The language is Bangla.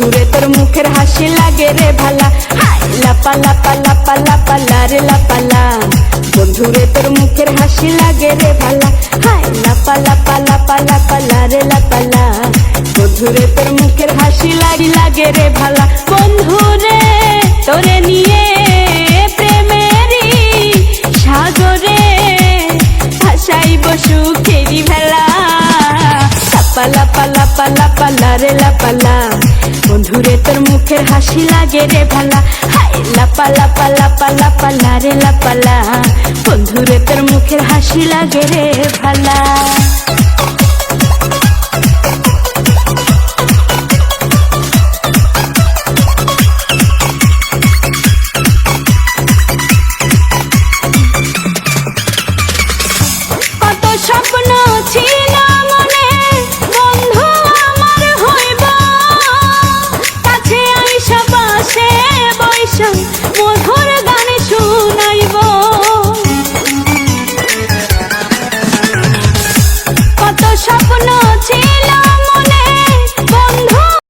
বন্ধুরে তোর মুখের হাসি লাগে রে ভালা। হাই লাপা লাপা লাপা লাপা লারে লাপালা বন্ধুরে, তোর মুখের হাসি লাগে রে ভালা। হাই লাপা লাপা লাপা লাপা লারে লাপালা বন্ধুরে, তোর মুখের হাসি লাগি, লাগে রে ভালা। বন্ধু রে তোরে নিয়ে প্রেমেরই সাগরে ভাসাইব সুখেরি ভেলা লাপা লাপা লাপা লাপা লারে লাপালা বন্ধুরে তোর মুখের হাসি লাগে রে ভালা। হাই লাপা লাপা লাপা লাপা লারে লাপালা বন্ধুরে তোর মুখের হাসি লাগে রে ভালা।